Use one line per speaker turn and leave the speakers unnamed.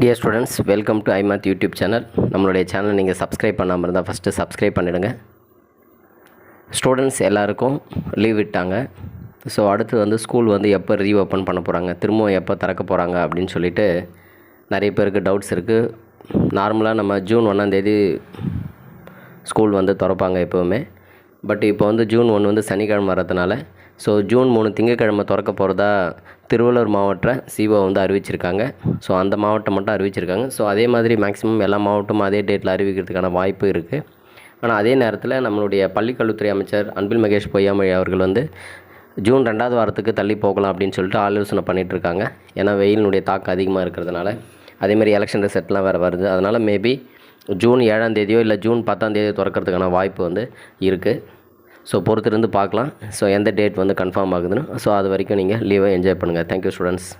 Dear students welcome to ஐமாத் YouTube channel நம்மளுடைய channel நீங்கள் சப்ஸ்கிரைப் பண்ணாமல் இருந்தால் ஃபஸ்ட்டு சப்ஸ்கிரைப் பண்ணிவிடுங்க ஸ்டூடெண்ட்ஸ் எல்லாருக்கும் லீவ் விட்டாங்க. ஸோ அடுத்து வந்து ஸ்கூல் வந்து எப்போ ரீஓப்பன் பண்ண போகிறாங்க திரும்பவும் எப்போ திறக்க போகிறாங்க அப்படின்னு சொல்லிட்டு நிறைய பேருக்கு டவுட்ஸ் இருக்குது நார்மலாக நம்ம ஜூன் ஒன்றாந்தேதி ஸ்கூல் வந்து திறப்பாங்க எப்போவுமே. பட் இப்போ வந்து ஜூன் ஒன்று வந்து சனிக்கிழமை வரதுனால ஸோ ஜூன் மூணு திங்கக்கிழமை திறக்க போகிறதா திருவள்ளூர் மாவட்ட சிஓ வந்து அறிவிச்சிருக்காங்க. ஸோ அந்த மாவட்டம் மட்டும் அறிவிச்சிருக்காங்க. ஸோ அதே மாதிரி மேக்ஸிமம் எல்லா மாவட்டமும் அதே டேட்டில் அறிவிக்கிறதுக்கான வாய்ப்பு இருக்குது ஆனால் அதே நேரத்தில் நம்மளுடைய பள்ளிக்கல்வித்துறை அமைச்சர் அன்பில் மகேஷ் பொய்யாமொழி அவர்கள் வந்து ஜூன் ரெண்டாவது வாரத்துக்கு தள்ளி போகலாம் அப்படின்னு சொல்லிட்டு ஆலோசனை பண்ணிகிட்டு இருக்காங்க ஏன்னா வெயிலினுடைய தாக்கம் அதிகமாக இருக்கிறதுனால. அதேமாதிரி எலெக்ஷன் ரிசல்ட்லாம் வேறு வருது. அதனால் மேபி ஜூன் ஏழாம் தேதியோ இல்லை ஜூன் பத்தாம் தேதியோ திறக்கிறதுக்கான வாய்ப்பு வந்து இருக்குது ஸோ பொறுத்திருந்து பார்க்கலாம். ஸோ எந்த டேட் வந்து கன்ஃபார்ம் ஆகுதுன்னு. ஸோ அது வரைக்கும் நீங்கள் லீவை என்ஜாய் பண்ணுங்கள் தேங்க்யூ ஸ்டூடெண்ட்ஸ்